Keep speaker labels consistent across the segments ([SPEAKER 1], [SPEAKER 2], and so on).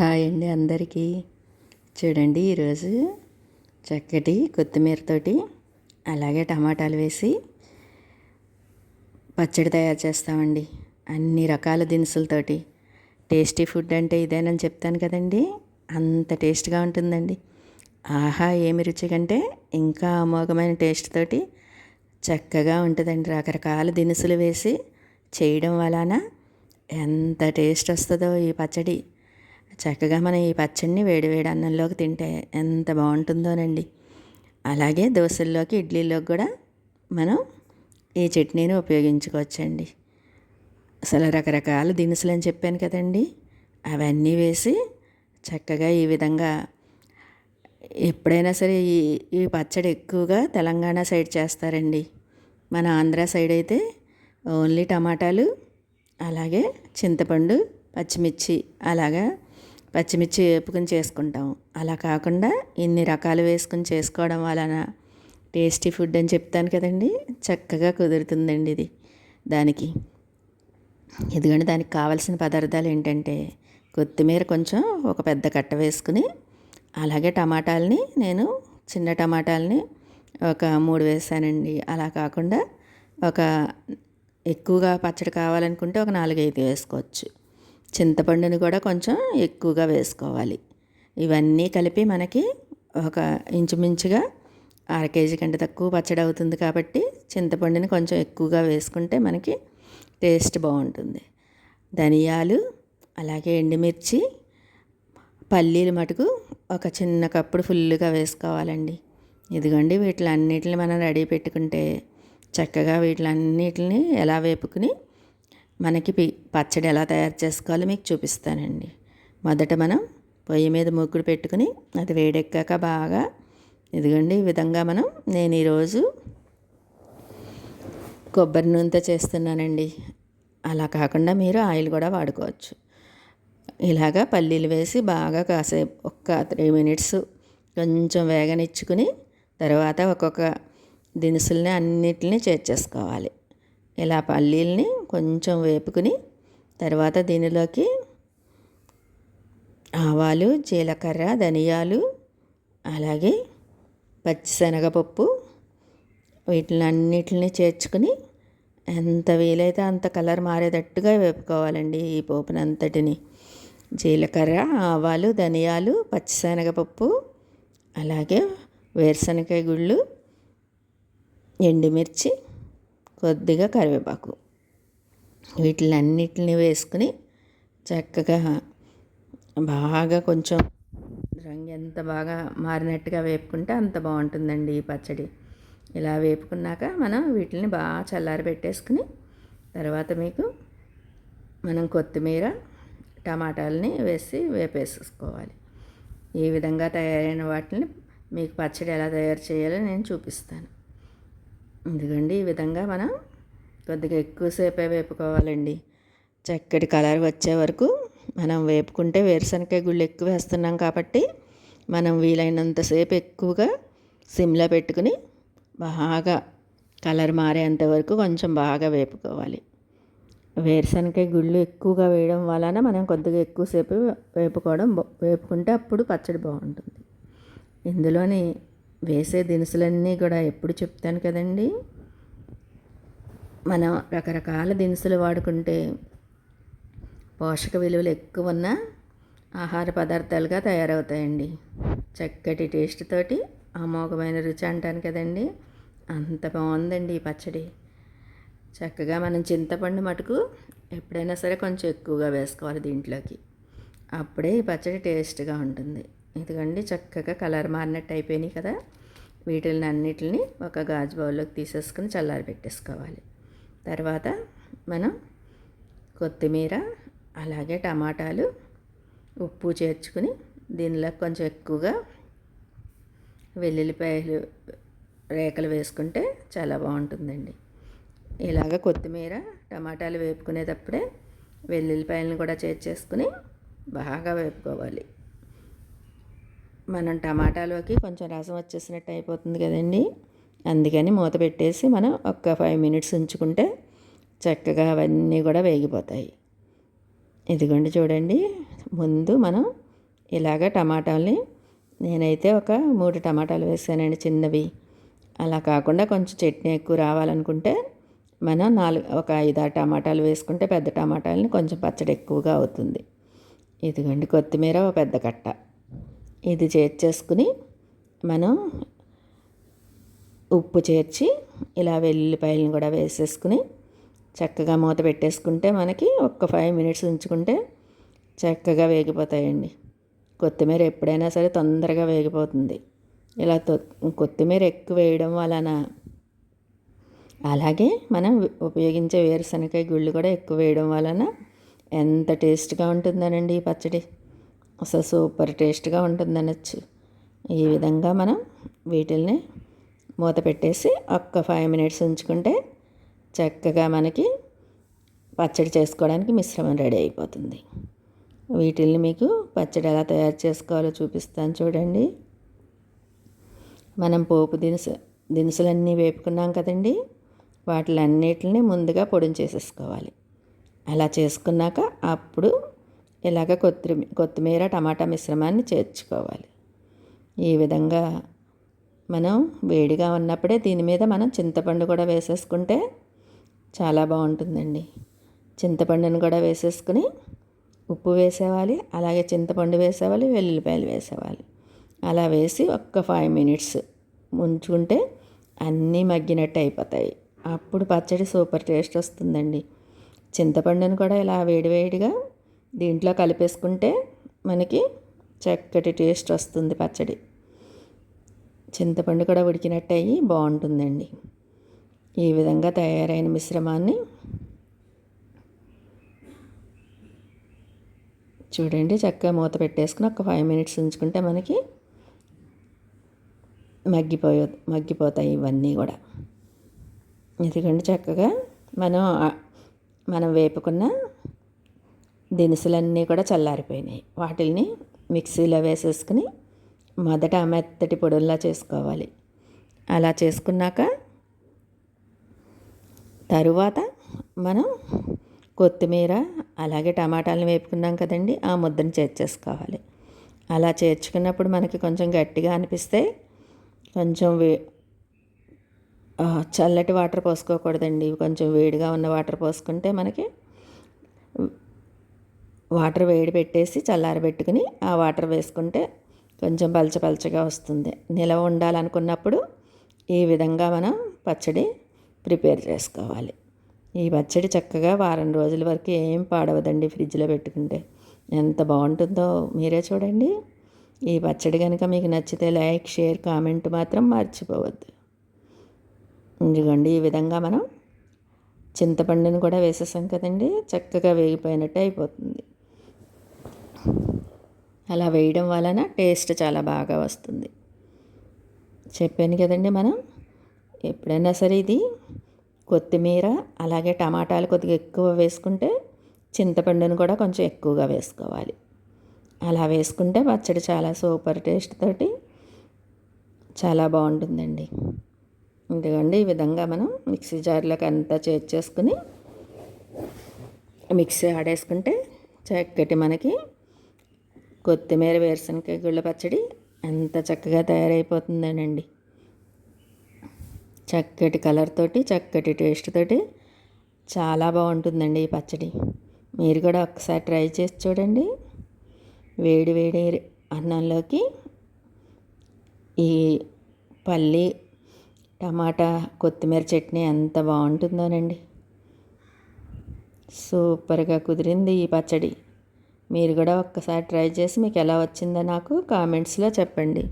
[SPEAKER 1] Hi అండి అందరికీ. చూడండి ఈరోజు చక్కటి కొత్తిమీరతోటి అలాగే టమాటాలు వేసి పచ్చడి తయారు చేస్తామండి. అన్ని రకాల దినుసులతోటి టేస్టీ ఫుడ్ అంటే ఇదేనని చెప్తాను కదండి. అంత టేస్ట్గా ఉంటుందండి. ఆహా ఏమి రుచి కంటే ఇంకా అమోఘమైన టేస్ట్ తోటి చక్కగా ఉంటుందండి. రకరకాల దినుసులు వేసి చేయడం వలన ఎంత టేస్ట్ వస్తుందో ఈ పచ్చడి. చక్కగా మనం ఈ పచ్చడిని వేడివేడి అన్నంలోకి తింటే ఎంత బాగుంటుందోనండి. అలాగే దోశల్లోకి ఇడ్లీలోకి కూడా మనం ఈ చట్నీని ఉపయోగించుకోవచ్చండి. అసలు రకరకాల దినుసులు అని చెప్పాను కదండి. అవన్నీ వేసి చక్కగా ఈ విధంగా ఎప్పుడైనా సరే ఈ ఈ పచ్చడి ఎక్కువగా తెలంగాణ సైడ్ చేస్తారండి. మన ఆంధ్ర సైడ్ అయితే ఓన్లీ టమాటాలు అలాగే చింతపండు పచ్చిమిర్చి అలాగా పచ్చిమిర్చి వేపుకుని చేసుకుంటాం అలా కాకుండా ఇన్ని రకాలు వేసుకుని చేసుకోవడం వలన టేస్టీ ఫుడ్ అని చెప్తాను కదండి. చక్కగా కుదురుతుందండి ఇది దానికి. ఎందుకంటే దానికి కావాల్సిన పదార్థాలు ఏంటంటే కొత్తిమీర కొంచెం ఒక పెద్ద కట్ట వేసుకుని అలాగే టమాటాలని నేను చిన్న టమాటాలని ఒక మూడు వేసానండి. అలా కాకుండా ఒక ఎక్కువగా పచ్చడి కావాలనుకుంటే ఒక నాలుగైదు వేసుకోవచ్చు. చింతపండుని కూడా కొంచెం ఎక్కువగా వేసుకోవాలి. ఇవన్నీ కలిపి మనకి ఒక ఇంచుమించుగా అర కేజీ కంటే తక్కువ పచ్చడి అవుతుంది కాబట్టి చింతపండుని కొంచెం ఎక్కువగా వేసుకుంటే మనకి టేస్ట్ బాగుంటుంది. ధనియాలు అలాగే ఎండుమిర్చి పల్లీలు మటుకు ఒక చిన్న కప్పుడు ఫుల్గా వేసుకోవాలండి. ఇదిగోండి వీటిలన్నిటిని మనం రెడీ పెట్టుకుంటే చక్కగా వీటిలన్నిటిని ఎలా వేపుకుని మనకి పచ్చడి ఎలా తయారు చేసుకోవాలో మీకు చూపిస్తానండి. మొదట మనం పొయ్యి మీద మూకుడు పెట్టుకుని అది వేడెక్కాక బాగా ఇదిగోండి ఈ విధంగా మనం నేను ఈరోజు కొబ్బరి నూనెతో చేస్తున్నానండి. అలా కాకుండా మీరు ఆయిల్ కూడా వాడుకోవచ్చు. ఇలాగా పల్లీలు వేసి బాగా కాసేపు ఒక్క త్రీ మినిట్స్ కొంచెం వేగనిచ్చుకుని తర్వాత ఒక్కొక్క దినుసుల్ని అన్నిటిని చేర్చేసుకోవాలి ఇలా పల్లీల్ని కొంచెం వేపుకుని తర్వాత దీనిలోకి ఆవాలు జీలకర్ర ధనియాలు అలాగే పచ్చిశనగపప్పు వీటిని అన్నిటిని చేర్చుకుని ఎంత వీలైతే అంత కలర్ మారేటట్టుగా వేపుకోవాలండి ఈ పోపునంతటిని. జీలకర్ర ఆవాలు ధనియాలు పచ్చిశనగపప్పు అలాగే వేరుశనగ గుళ్ళు ఎండుమిర్చి కొద్దిగా కరివేపాకు. వీటిలన్నిటిని వేసుకుని చక్కగా బాగా కొంచెం రంగు ఎంత బాగా మారినట్టుగా వేపుకుంటే అంత బాగుంటుందండి ఈ పచ్చడి. ఇలా వేపుకున్నాక మనం వీటిని బాగా చల్లారి పెట్టేసుకుని తర్వాత మీకు మనం కొత్తిమీర టమాటాలని వేసి వేపేసుకోవాలి ఈ విధంగా తయారైన వాటిని మీకు పచ్చడి ఎలా తయారు చేయాలో నేను చూపిస్తాను. ఎందుకండి ఈ విధంగా మనం కొద్దిగా ఎక్కువసేపే వేపుకోవాలండి. చక్కటి కలర్ వచ్చే వరకు మనం వేపుకుంటే వేరుశనకాయ గుళ్ళు ఎక్కువ వేస్తున్నాం కాబట్టి మనం వీలైనంతసేపు ఎక్కువగా సిమ్లో పెట్టుకుని బాగా కలర్ మారేంత వరకు కొంచెం బాగా వేపుకోవాలి. వేరుశనకాయ గుళ్ళు ఎక్కువగా వేయడం వలన మనం కొద్దిగా ఎక్కువసేపు వేపుకోవడం వేపుకుంటే అప్పుడు పచ్చడి బాగుంటుంది. ఇందులోని వేసే దినుసులన్నీ కూడా ఎప్పుడు చెప్తాను కదండీ? మనం రకరకాల దినుసులు వాడుకుంటే పోషక విలువలు ఎక్కువ ఉన్న ఆహార పదార్థాలుగా తయారవుతాయండి. చక్కటి టేస్ట్ తోటి అమోఘమైన రుచి అంటాను కదండి. అంత బాగుందండి ఈ పచ్చడి. చక్కగా మనం చింతపండు మటుకు ఎప్పుడైనా సరే కొంచెం ఎక్కువగా వేసుకోవాలి దీంట్లోకి. అప్పుడే ఈ పచ్చడి టేస్ట్గా ఉంటుంది. ఎందుకండి చక్కగా కలర్ మారినట్టు అయిపోయినాయి కదా. వీటిని అన్నిటిని ఒక గాజు బౌల్లోకి తీసేసుకుని చల్లారి పెట్టేసుకోవాలి తర్వాత మనం కొత్తిమీర అలాగే టమాటాలు ఉప్పు చేర్చుకుని దీనిలో కొంచెం ఎక్కువగా వెల్లుల్లిపాయలు రేకలు వేసుకుంటే చాలా బాగుంటుందండి. ఇలాగ కొత్తిమీర టమాటాలు వేపుకునేటప్పుడే వెల్లుల్లిపాయలను కూడా చేర్చేసుకుని బాగా వేపుకోవాలి. మనం టమాటాలోకి కొంచెం రసం వచ్చేసినట్టు అయిపోతుంది కదండి. అందుకని మూత పెట్టేసి మనం ఒక ఫైవ్ మినిట్స్ ఉంచుకుంటే చక్కగా అవన్నీ కూడా వేగిపోతాయి. ఇదిగోండి చూడండి ముందు మనం ఇలాగ టమాటాలని నేనైతే ఒక మూడు టమాటాలు వేసానండి చిన్నవి. అలా కాకుండా కొంచెం చట్నీ ఎక్కువ రావాలనుకుంటే మనం నాలుగు ఒక ఐదు ఆరు టమాటాలు వేసుకుంటే పెద్ద టమాటాలని కొంచెం పచ్చడి ఎక్కువగా అవుతుంది. ఇదిగోండి కొత్తిమీర ఒక పెద్ద కట్ట. ఇది చేర్చేసుకుని మనం ఉప్పు చేర్చి ఇలా వెల్లుల్లిపాయలను కూడా వేసేసుకుని చక్కగా మూత పెట్టేసుకుంటే మనకి ఒక్క ఫైవ్ మినిట్స్ ఉంచుకుంటే చక్కగా వేగిపోతాయండి. కొత్తిమీర ఎప్పుడైనా సరే తొందరగా వేగిపోతుంది. ఇలా కొత్తిమీర ఎక్కువ వేయడం వలన అలాగే మనం ఉపయోగించే వేరుశనగకాయ గుళ్ళు కూడా ఎక్కువ వేయడం వలన ఎంత టేస్ట్గా ఉంటుందనండి ఈ పచ్చడి. అసలు సూపర్ టేస్ట్గా ఉంటుందనొచ్చు. ఈ విధంగా మనం వీటిల్ని మూత పెట్టేసి ఒక్క ఫైవ్ మినిట్స్ ఉంచుకుంటే చక్కగా మనకి పచ్చడి చేసుకోవడానికి మిశ్రమం రెడీ అయిపోతుంది. వీటిల్ని మీకు పచ్చడి ఎలా తయారు చేసుకోవాలో చూపిస్తాను చూడండి. మనం పోపు దినుసు దినుసులన్నీ వేపుకున్నాం కదండి. వాటిలన్నిటిని ముందుగా పొడిని చేసేసుకోవాలి. అలా చేసుకున్నాక అప్పుడు ఇలాగ కొత్తిమీ కొత్తిమీర టమాటా మిశ్రమాన్ని చేర్చుకోవాలి. ఈ విధంగా మనం వేడిగా ఉన్నప్పుడే దీని మీద మనం చింతపండు కూడా వేసేసుకుంటే చాలా బాగుంటుందండి. చింతపండును కూడా వేసేసుకుని ఉప్పు వేసేవాలి అలాగే చింతపండు వేసేవాలి వెల్లుల్లిపాయలు వేసేవాలి. అలా వేసి ఒక్క ఫైవ్ మినిట్స్ ఉంచుకుంటే అన్నీ మగ్గినట్టు అయిపోతాయి. అప్పుడు పచ్చడి సూపర్ టేస్ట్ వస్తుందండి. చింతపండును కూడా ఇలా వేడివేడిగా దీంట్లో కలిపేసుకుంటే మనకి చక్కటి టేస్ట్ వస్తుంది పచ్చడి. చింతపండు కూడా ఉడికినట్టు అయ్యి బాగుంటుందండి. ఈ విధంగా తయారైన మిశ్రమాన్ని చూడండి చక్కగా మూత పెట్టేసుకుని ఒక ఫైవ్ మినిట్స్ ఉంచుకుంటే మనకి మగ్గిపోయే మగ్గిపోతాయి ఇవన్నీ కూడా. ఎందుకంటే చక్కగా మనం మనం వేపుకున్న దినుసులన్నీ కూడా చల్లారిపోయినాయి. వాటిల్ని మిక్సీలో వేసేసుకుని మొదట మెత్తటి పొడుల్లా చేసుకోవాలి. అలా చేసుకున్నాక తరువాత మనం కొత్తిమీర అలాగే టమాటాలను వేపుకున్నాం కదండి ఆ ముద్దను చేర్చేసుకోవాలి అలా చేర్చుకున్నప్పుడు మనకి కొంచెం గట్టిగా అనిపిస్తే కొంచెం వే చల్లటి వాటర్ పోసుకోకూడదండి. కొంచెం వేడిగా ఉన్న వాటర్ పోసుకుంటే మనకి వాటర్ వేడి పెట్టేసి చల్లారబెట్టుకుని ఆ వాటర్ వేసుకుంటే కొంచెం పలచపలచగా వస్తుంది. నిలవ ఉండాలనుకున్నప్పుడు ఈ విధంగా మనం పచ్చడి ప్రిపేర్ చేసుకోవాలి. ఈ పచ్చడి చక్కగా వారం రోజుల వరకు ఏం పాడవదండి ఫ్రిడ్జ్లో పెట్టుకుంటే. ఎంత బాగుంటుందో మీరే చూడండి. ఈ పచ్చడి కనుక మీకు నచ్చితే లైక్ షేర్ కామెంట్ మాత్రం మర్చిపోవద్దు. ఇదిగోండి ఈ విధంగా మనం చింతపండుని కూడా వేసేసాం కదండి. చక్కగా వేగిపోయినట్టు అయిపోతుంది. అలా వేయడం వలన టేస్ట్ చాలా బాగా వస్తుంది. చెప్పాను కదండి మనం ఎప్పుడైనా సరే ఇది కొత్తిమీర అలాగే టమాటాలు కొద్దిగా ఎక్కువ వేసుకుంటే చింతపండును కూడా కొంచెం ఎక్కువగా వేసుకోవాలి. అలా వేసుకుంటే పచ్చడి చాలా సూపర్ టేస్ట్ తోటి చాలా బాగుంటుందండి. ఎందుకండి ఈ విధంగా మనం మిక్సీ జార్లోకి అంతా చేర్చేసుకుని మిక్సీ ఆడేసుకుంటే చక్కటి మనకి కొత్తిమీర వేరుశనగకాయ గుళ్ళ పచ్చడి ఎంత చక్కగా తయారైపోతుందేనండి. చక్కటి కలర్ తోటి చక్కటి టేస్ట్ తోటి చాలా బాగుంటుందండి ఈ పచ్చడి. మీరు కూడా ఒకసారి ట్రై చేసి చూడండి. వేడి వేడి అన్నంలోకి ఈ పల్లి టమాటా కొత్తిమీర చట్నీ ఎంత బాగుంటుందోనండి. సూపర్గా కుదిరింది ఈ పచ్చడి. మీరు కూడా ఒక్కసారి ట్రై చేసి మీకు ఎలా వచ్చిందో నాకు కామెంట్స్లో చెప్పండి.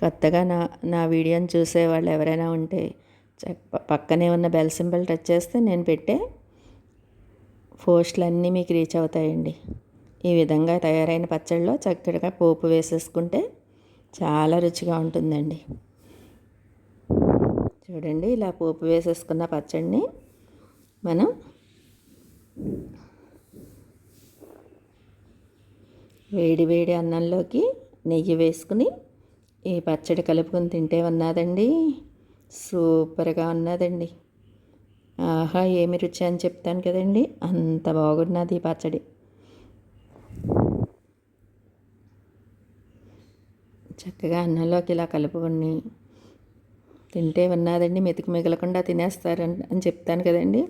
[SPEAKER 1] కొత్తగా నా నా వీడియోని చూసే వాళ్ళు ఎవరైనా ఉంటే పక్కనే ఉన్న బెల్ సింబల్ టచ్ చేస్తే నేను పెట్టే పోస్టులన్నీ మీకు రీచ్ అవుతాయండి. ఈ విధంగా తయారైన పచ్చడిలో చక్కగా పోపు వేసేసుకుంటే చాలా రుచిగా ఉంటుందండి. చూడండి ఇలా పోపు వేసేసుకున్న పచ్చడిని మనం వేడి వేడి అన్నంలోకి నెయ్యి వేసుకుని ఈ పచ్చడి కలుపుకొని తింటే ఉన్నదండి. సూపర్గా ఉన్నదండి. ఆహా ఏమి రుచి అని చెప్తాను కదండి. అంత బాగున్నది ఈ పచ్చడి. చక్కగా అన్నంలోకి ఇలా కలుపుకొని తింటే ఉన్నదండి. మెతుకు మిగలకుండా తినేస్తారు అని చెప్తాను కదండి.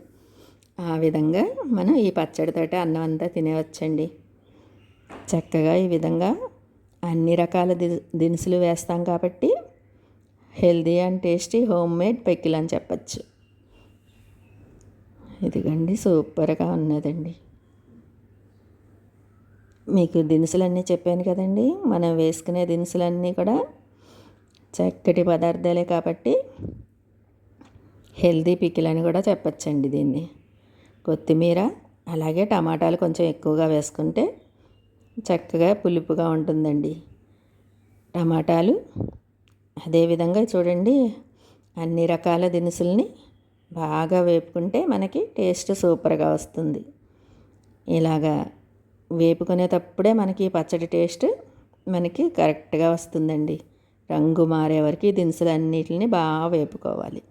[SPEAKER 1] ఆ విధంగా మనం ఈ పచ్చడితోటి అన్నం అంతా తినేవచ్చండి. చక్కగా ఈ విధంగా అన్ని రకాల ది దినుసులు వేస్తాం కాబట్టి healthy and tasty home made pickle అని చెప్పచ్చు. ఇదిగండి సూపర్గా ఉన్నదండి. మీకు దినుసులన్నీ చెప్పాను కదండి మనం వేసుకునే దినుసులన్నీ కూడా చక్కటి పదార్థాలే కాబట్టి హెల్దీ పికిల్ అని కూడా చెప్పచ్చండి దీన్ని. కొత్తిమీర అలాగే టమాటాలు కొంచెం ఎక్కువగా వేసుకుంటే చక్కగా పులుపుగా ఉంటుందండి. టమాటాలు అదేవిధంగా చూడండి అన్ని రకాల దినుసుల్ని బాగా వేపుకుంటే మనకి టేస్ట్ సూపర్గా వస్తుంది. ఇలాగా వేపుకునేటప్పుడే మనకి పచ్చడి టేస్ట్ మనకి కరెక్ట్గా వస్తుందండి. రంగు మారే వరకు దినుసులు అన్నిటిని బాగా వేపుకోవాలి.